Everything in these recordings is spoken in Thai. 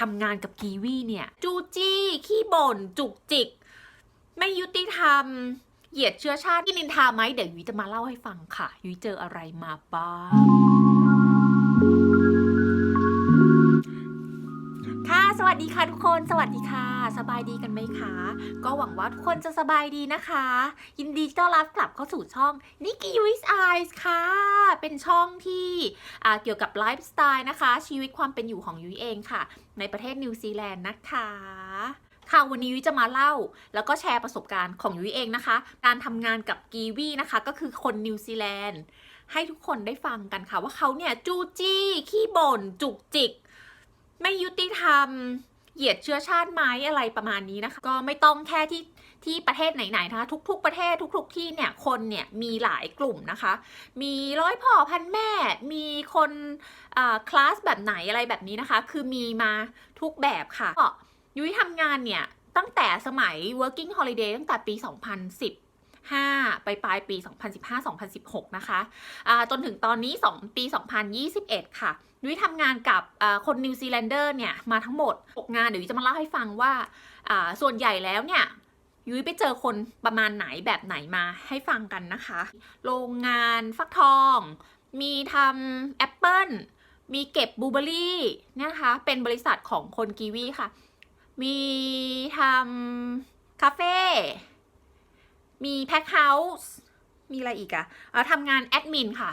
ทำงานกับกีวีเนี่ย จูจี้ขี้บ่นจุกจิก ไม่ยุติธรรม เหยียดเชื้อชาติที่นินทาไหมเดี๋ยวยุ้ยจะมาเล่าให้ฟังค่ะ ยุ้ยเจออะไรมาบ้าง สวัสดีค่ะทุกคน สวัสดีค่ะ สบายดีกันไหมคะ ก็หวังว่าทุกคนจะสบายดีนะคะ ยินดีต้อนรับกลับเข้าสู่ช่อง Nikki Yui's Eyes ค่ะ เป็นช่องที่เกี่ยวกับไลฟ์สไตล์นะคะ ชีวิตความเป็นอยู่ของยุ้ยเองค่ะ ในประเทศนิวซีแลนด์นะคะค่ะวันนี้ยุ้ยจะมาเล่า แล้วก็แชร์ประสบการณ์ของยุ้ยเองนะคะ การทำงานกับกีวีนะคะ ก็คือคนนิวซีแลนด์ให้ทุกคนได้ฟังกันค่ะ ว่าเขาเนี่ยจูจี้ขี้บ่นจุกจิก ไม่ยุติธรรม เหยียดเชื้อชาติไหมอะไรประมาณนี้นะคะ ก็ไม่ต้องแค่ที่ที่ประเทศไหนๆนะคะทุก ๆ ประเทศทุก ๆ ที่เนี่ยคนเนี่ยมีหลายกลุ่มนะคะ มีร้อยพ่อพันแม่ มีคนอ่าคลาสแบบไหนอะไรแบบนี้นะคะ คือมีมาทุกแบบค่ะก็ยุ้ยทำงานเนี่ยตั้งแต่สมัย working holiday ตั้งแต่ปี 2010 5 ไปปลายปี 2015-2016 นะคะอ่าจนถึงตอนนี้ 2 ปี 2021 ค่ะยุ้ยทำงานกับคนนิวซีแลนเดอร์เนี่ย มาทั้งหมด 6 งาน เดี๋ยวยุ้ยจะมาเล่าให้ฟังว่า ส่วนใหญ่แล้วเนี่ยยุ้ยไปเจอคนประมาณไหนแบบไหนมาให้ฟังกันนะคะ โรงงานฟักทอง มีทำแอปเปิลมีเก็บบลูเบอร์รี่นะคะ เป็นบริษัทของคนกีวีค่ะ มีทำคาเฟ่ มีแพ็คเฮาส์มีอะไรอีกอะอะทำงานแอดมินค่ะ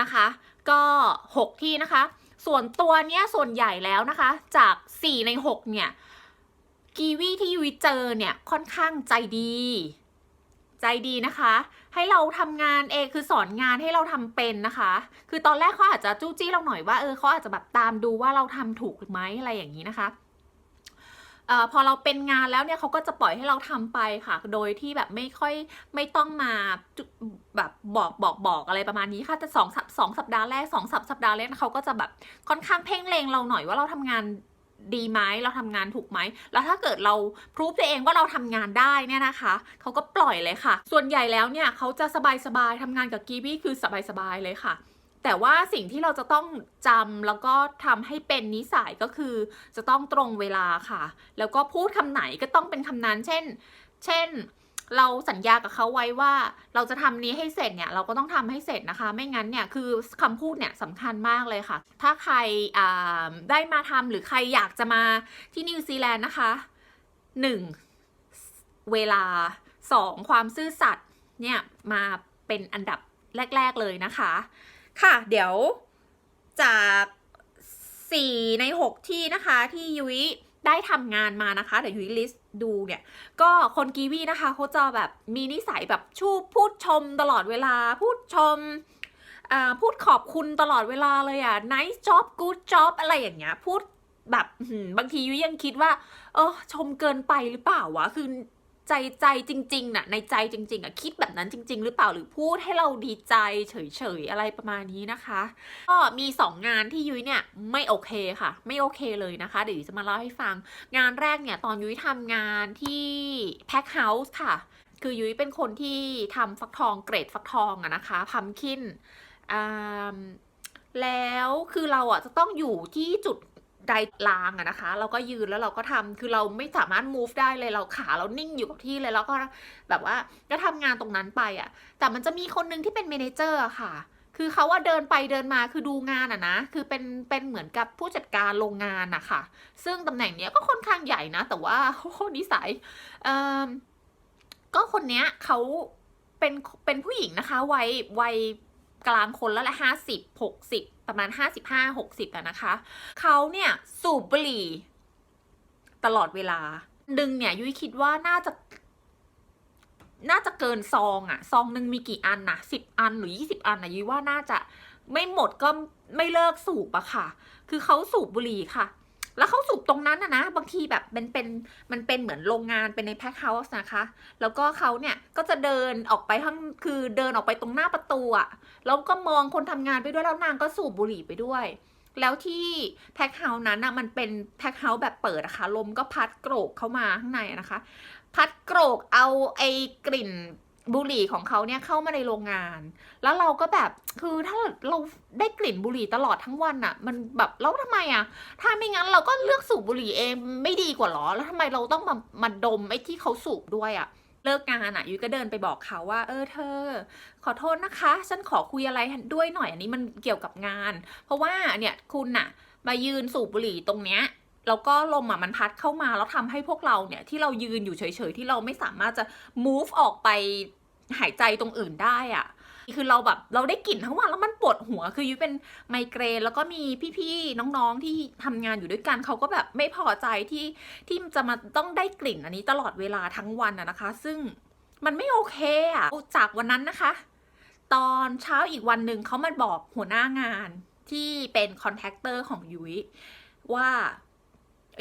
นะคะ ก็ 6 ที่นะคะ ส่วนตัวเนี้ยส่วนใหญ่แล้วนะคะ จาก 4 ใน 6 เนี่ย กีวีที่ยุ้ยเจอเนี่ยค่อนข้างใจดี ใจดีนะคะ ให้เราทำงานเองคือสอนงานให้เราทำเป็นนะคะ คือตอนแรกเขาอาจจะจู้จี้เราหน่อยว่าเออเขาอาจจะแบบตามดูว่าเราทำถูกไหมอะไรอย่างนี้นะคะ อพอเราเป็นงานแล้วเนี่ยเขาก็จะปล่อยให้เราทำไปค่ะ โดยที่แบบไม่ค่อยไม่ต้องมาแบบบอกบอกบอกอะไรประมาณนี้ค่ะแต่สองสัปสองสัปดาห์แรกสองสัปสัปดาห์แรกเขาก็จะแบบค่อนข้างเพ่งเลงเราหน่อยว่าเราทำงานดีไหมเราทำงานถูกไหม แล้วถ้าเกิดเราพรูฟตัวเองว่าเราทำงานได้เนี่ยนะคะ เขาก็ปล่อยเลยค่ะ ส่วนใหญ่แล้วเนี่ยเขาจะสบายๆทำงานกับกีวีคือสบายๆเลยค่ะ แต่ว่าสิ่งที่เราจะต้องจำแล้วก็ทำให้เป็นนิสัยก็คือ จะต้องตรงเวลาค่ะ แล้วก็พูดคำไหนก็ต้องเป็นคำนั้น เช่น เช่น เราสัญญากับเขาไว้ว่า เราจะทำนี้ให้เสร็จเนี่ยเราก็ต้องทำให้เสร็จนะคะ ไม่งั้นเนี่ยคือคำพูดเนี่ยสำคัญมากเลยค่ะ ถ้าใครได้มาทำหรือใครอยากจะมาที่นิวซีแลนด์นะคะหนึ่งเวลาสองความซื่อสัตย์เนี่ยมาเป็นอันดับแรก ๆ เลยนะคะ ค่ะ เดี๋ยวจาก 4 ใน 6 ที่นะคะที่ยุ้ยได้ทำงานมานะคะ เดี๋ยวยุ้ยลิสต์ดูเนี่ย ก็คนกีวีนะคะเขาจะแบบมีนิสัยแบบชูพูดชมตลอดเวลาพูดชมอ่าพูดขอบคุณตลอดเวลาเลยอะ nice job good job อะไรอย่างเงี้ย พูดแบบบางทียุ้ยยังคิดว่า เออชมเกินไปหรือเปล่าวะ คือ ใจใจจริงๆน่ะในใจจริง ๆอะคิดแบบนั้นจริง ๆ หรือเปล่าหรือพูดให้เราดีใจเฉยๆอะไรประมาณนี้นะคะ ก็มีสองงานที่ยุ้ยเนี่ยไม่โอเคค่ะ ไม่โอเคเลยนะคะ เดี๋ยวจะมาเล่าให้ฟัง งานแรกเนี่ยตอนยุ้ยทำงานที่แพ็คเฮาส์ค่ะ คือยุ้ยเป็นคนที่ทำฟักทองเกรดฟักทองอะนะคะพัมคินแล้วคือเราอะจะต้องอยู่ที่จุด ใดรางอะนะคะ เราก็ยืนแล้วเราก็ทำคือเราไม่สามารถ move ได้เลยเราขาเรานิ่งอยู่กับที่เลยแล้วก็แบบว่าก็ทำงานตรงนั้นไปอะแต่มันจะมีคนหนึงที่เป็นเมนเจอร์ค่ะ คือเขาว่าเดินไปเดินมาคือดูงานอะนะคือเป็นเป็นเหมือนกับผู้จัดการโรงงานอะค่ะ ซึ่งตำแหน่งเนี้ยก็ค่อนข้างใหญ่นะ แต่ว่าโอ้โหนิสัยเอ่อก็คนเนี้ยเขาเป็นเป็นผู้หญิงนะคะวัยวัยกลางคนแล้วแหละห้าสิบหกสิบ ประมาณห้าสิบห้าหกสิบอะนะคะ เขาเนี่ยสูบบุหรี่ ตลอดเวลาดึงเนี่ยยุ้ยคิดว่าน่าจะ น่าจะเกินซองอะซองหนึ่งมีกี่อันนะสิบอันหรือยี่สิบอันนะยุ้ยว่าน่าจะไม่หมดก็ไม่เลิกสูบอะค่ะ คือเขาสูบบุหรี่ค่ะ แล้วเขาสูบตรงนั้นนะนะ บางทีแบบมันเป็นมันเป็นเหมือนโรงงานเป็นในแพ็คเฮาส์นะคะ แล้วก็เขาเนี่ยก็จะเดินออกไปข้างคือเดินออกไปตรงหน้าประตูอะแล้วก็มองคนทำงานไปด้วยแล้วนางก็สูบบุหรี่ไปด้วย แล้วที่แพ็คเฮาส์นั้นนะมันเป็นแพ็คเฮาส์แบบเปิดอะคะลมก็พัดโกรกเข้ามาข้างในนะคะ พัดโกรกเอาไอ้กลิ่น บุหรี่ของเขาเนี่ยเข้ามาในโรงงาน แล้วเราก็แบบคือถ้าเราได้กลิ่นบุหรี่ตลอดทั้งวันอะมันแบบแล้วทำไมอะถ้าไม่งั้นเราก็เลือกสูบบุหรี่เองไม่ดีกว่าหรอ แล้วทำไมเราต้องมามาดมไอ้ที่เขาสูบด้วยอะเลิกงานอะยุ้ยก็เดินไปบอกเขาว่า เออเธอ ขอโทษนะคะ ฉันขอคุยอะไรด้วยหน่อยอันนี้มันเกี่ยวกับงาน เพราะว่าเนี่ยคุณน่ะ มายืนสูบบุหรี่ตรงเนี้ย แล้วก็ลมอะมันพัดเข้ามาแล้วทำให้พวกเราเนี่ยที่เรายืนอยู่เฉยๆที่เราไม่สามารถจะ move ออกไปหายใจตรงอื่นได้อะคือเราแบบเราได้กลิ่นทั้งวันแล้วมันปวดหัวคือยุ้ยเป็นไมเกรนแล้วก็มีพี่ๆน้องๆที่ทำงานอยู่ด้วยกันเขาก็แบบไม่พอใจที่ที่จะมาต้องได้กลิ่นอันนี้ตลอดเวลาทั้งวันอะนะคะ ซึ่งมันไม่โอเคอะจากวันนั้นนะคะ ตอนเช้าอีกวันหนึ่งเขามาบอกหัวหน้างานที่เป็นคอนแทคเตอร์ของยุ้ยว่า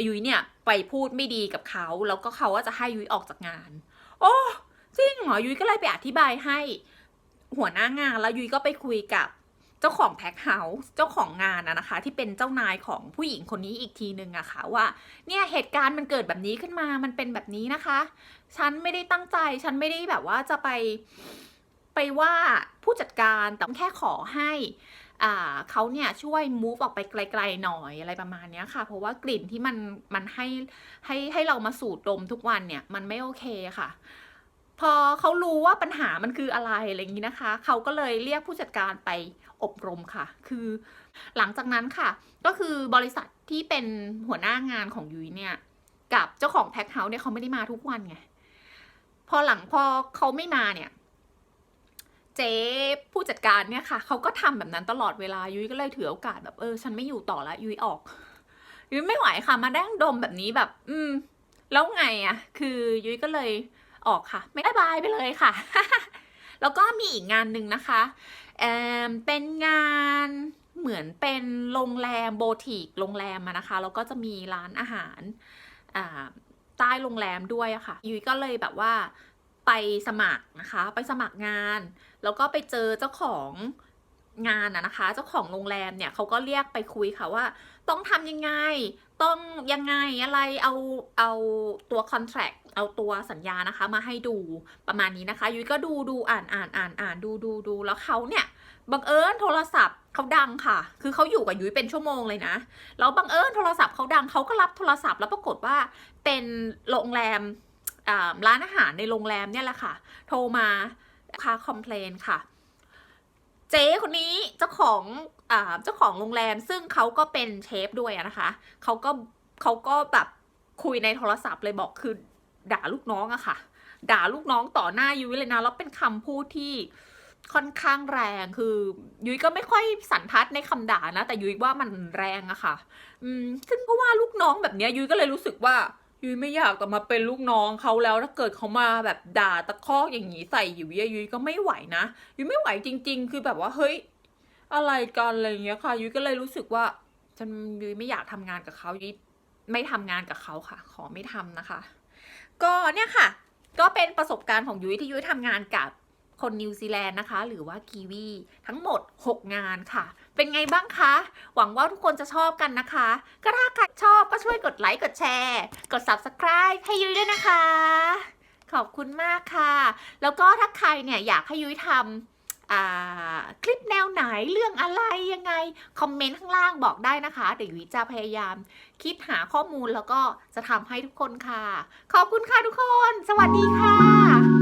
ยุ้ยเนี่ยไปพูดไม่ดีกับเขาแล้วก็เขาว่าจะให้ยุ้ยออกจากงาน โอ้จริงเหรอยุ้ยก็เลยไปอธิบายให้หัวหน้างานแล้วยุ้ยก็ไปคุยกับเจ้าของแพ็คเฮาส์เจ้าของงานอะนะคะ ที่เป็นเจ้านายของผู้หญิงคนนี้อีกทีหนึ่งอะค่ะว่า เนี่ยเหตุการณ์มันเกิดแบบนี้ขึ้นมามันเป็นแบบนี้นะคะ ฉันไม่ได้ตั้งใจฉันไม่ได้แบบว่าจะไป ไปว่าผู้จัดการแต่แค่ขอให้อ่าเขาเนี่ยช่วย move ออกไปไกลๆหน่อยอะไรประมาณนี้ค่ะ เพราะว่ากลิ่นที่มันมันให้ให้ให้เรามาสูดดมทุกวันเนี่ยมันไม่โอเคค่ะ พอเขารู้ว่าปัญหามันคืออะไรอะไรอย่างนี้นะคะ เขาก็เลยเรียกผู้จัดการไปอบรมค่ะ คือหลังจากนั้นค่ะ ก็คือบริษัทที่เป็นหัวหน้างานของยุ้ยเนี่ย กับเจ้าของแพ็คเฮาส์เนี่ยเขาไม่ได้มาทุกวันไง พอหลังพอเขาไม่มาเนี่ย จ๊ผู้จัดการเนี่ยค่ะเขาก็ทำแบบนั้นตลอดเวลายุ้ยก็เลยถือโอกาสแบบเออ ฉันไม่อยู่ต่อละยุ้ยออกยุ้ยไม่ไหวค่ะมาแด้งดมแบบนี้แบบ อืม แล้วไงอะคือยุ้ยก็เลยออกค่ะ ไม่ได้บายไปเลยค่ะ แล้วก็มีอีกงานหนึ่งนะคะเอมเป็นงานเหมือนเป็นโรงแรมโบทีกโรงแรมนะคะแล้วก็จะมีร้านอาหารอ่าใต้โรงแรมด้วยอะค่ะยุ้ยก็เลยแบบว่า ไปสมัครนะคะ ไปสมัครงาน แล้วก็ไปเจอเจ้าของงานอะนะคะ เจ้าของโรงแรมเนี่ยเขาก็เรียกไปคุยค่ะว่า ต้องทำยังไง ต้องยังไงอะไรเอาเอาตัว contract เอาตัวสัญญานะคะมาให้ดูประมาณนี้นะคะ ยุ้ยก็ดูดูอ่านอ่านอ่านอ่านดูดูดูแล้วเขาเนี่ยบังเอิญโทรศัพท์เขาดังค่ะ คือเขาอยู่กับยุ้ยเป็นชั่วโมงเลยนะ แล้วบังเอิญโทรศัพท์เขาดังเขาก็รับโทรศัพท์แล้วปรากฏว่าเป็นโรงแรม ร้านอาหารในโรงแรมเนี่ยแหละค่ะ โทรมาค่ะคอมเพลนค่ะ เจ๊คนนี้เจ้าของเจ้าของโรงแรมซึ่งเขาก็เป็นเชฟด้วยนะคะเขาก็เขาก็แบบคุยในโทรศัพท์เลยบอกคือด่าลูกน้องอะค่ะ ด่าลูกน้องต่อหน้ายุ้ยเลยนะแล้วเป็นคำพูดที่ค่อนข้างแรงคือยุ้ยก็ไม่ค่อยสันทัดในคำด่านะ แต่ยุ้ยว่ามันแรงอะค่ะ อืมซึ่งก็ว่าลูกน้องแบบเนี้ยยุ้ยก็เลยรู้สึกว่า ยุ้ยไม่อยากจะมาเป็นลูกน้องเขาแล้วถ้าเกิดเขามาแบบด่าตะคอกอย่างนี้ใส่ยุ้ยอะยุ้ยก็ไม่ไหวนะยุ้ยไม่ไหวจริง ๆ คือแบบว่าเฮ้ย อะไรกันอะไรอย่างเงี้ยค่ะ ยุ้ยก็เลยรู้สึกว่าฉันยุ้ยไม่อยากทำงานกับเขายุ้ยไม่ทำงานกับเขาค่ะ ขอไม่ทำนะคะ ก็เนี่ยค่ะ ก็เป็นประสบการณ์ของยุ้ยที่ยุ้ยทำงานกับคนนิวซีแลนด์นะคะ หรือว่ากีวีทั้งหมด 6 งานค่ะ เป็นไงบ้างคะ หวังว่าทุกคนจะชอบกันนะคะก็ถ้าใครชอบก็ช่วยกดไลค์กดแชร์ กด subscribe ให้ยุ้ยด้วยนะคะ ขอบคุณมากค่ะ แล้วก็ถ้าใครเนี่ยอยากให้ยุ้ยทำคลิปแนวไหนเรื่องอะไรยังไง คอมเมนต์ข้างล่างบอกได้นะคะ เดี๋ยวยุ้ยจะพยายาม คิดหาข้อมูลแล้วก็จะทำให้ทุกคนค่ะ ขอบคุณค่ะทุกคน สวัสดีค่ะ